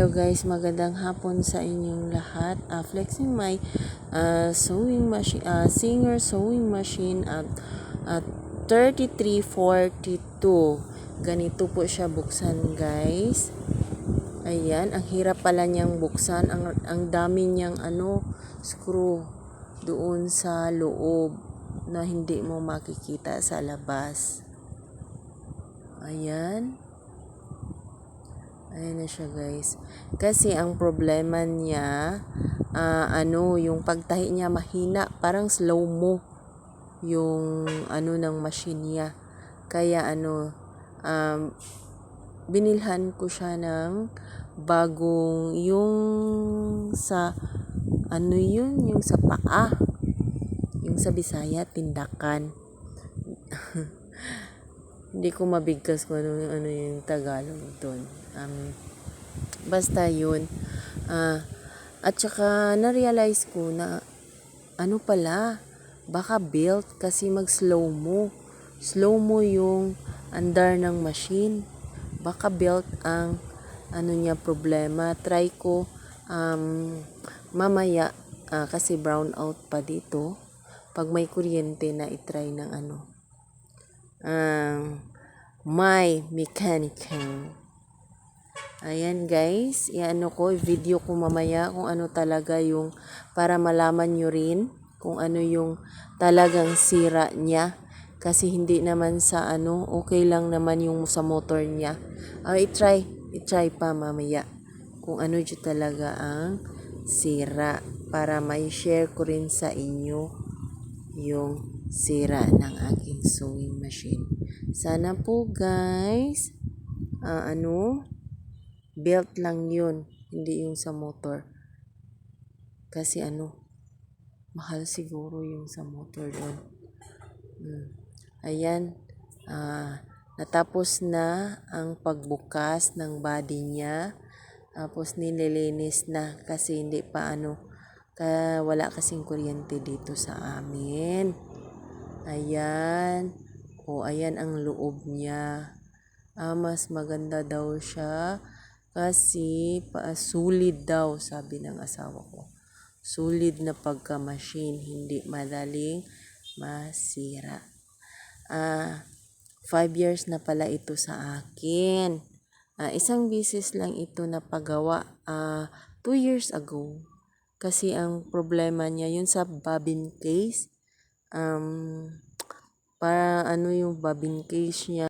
Hello guys, magandang hapon sa inyong lahat. Uh, flexing my uh, sewing machine, uh, Singer sewing machine at at 3342. Ganito po siya buksan guys. Ayan, ang hirap pala niyang buksan. Ang, ang dami niyang ano, screw doon sa loob na hindi mo makikita sa labas. Ayan. Ayan na siya guys. Kasi ang problema niya, ah, ano, yung pagtahi niya mahina, parang slow mo yung ano ng machine niya. Kaya ano, um, binilhan ko siya ng bagong yung sa ano yun, yung sa paa. Yung sa Bisaya, tindakan. Hindi ko mabigkas kung ano, ano yung Tagalog doon. Um, basta yun. Ah, at saka na-realize ko na ano pala, baka built kasi mag-slow mo. Slow mo yung andar ng machine. Baka built ang ano niya problema. Try ko um, mamaya ah, kasi brown out pa dito. Pag may kuryente na itry ng ano. Um, my mechanical. Ayan guys, iano ko, video ko mamaya kung ano talaga yung para malaman nyo rin kung ano yung talagang sira niya. Kasi hindi naman sa ano, okay lang naman yung sa motor niya. Uh, i-try, i-try pa mamaya kung ano dyan talaga ang sira para may share ko rin sa inyo yung sira ng aking sewing machine. Sana po guys, ah, ano, belt lang yun, hindi yung sa motor. Kasi ano, mahal siguro yung sa motor doon. Hmm. Ayan, ah, natapos na ang pagbukas ng body niya. Tapos nililinis na kasi hindi pa ano, kaya wala kasing kuryente dito sa amin. Ayan. O, ayan ang loob niya. Ah, mas maganda daw siya kasi pa, sulit daw, sabi ng asawa ko. Sulit na pagka-machine, hindi madaling masira. Ah, five years na pala ito sa akin. Ah, isang bisis lang ito na pagawa ah, two years ago. Kasi ang problema niya, yun sa bobbin case, um, para ano yung bobbin case niya,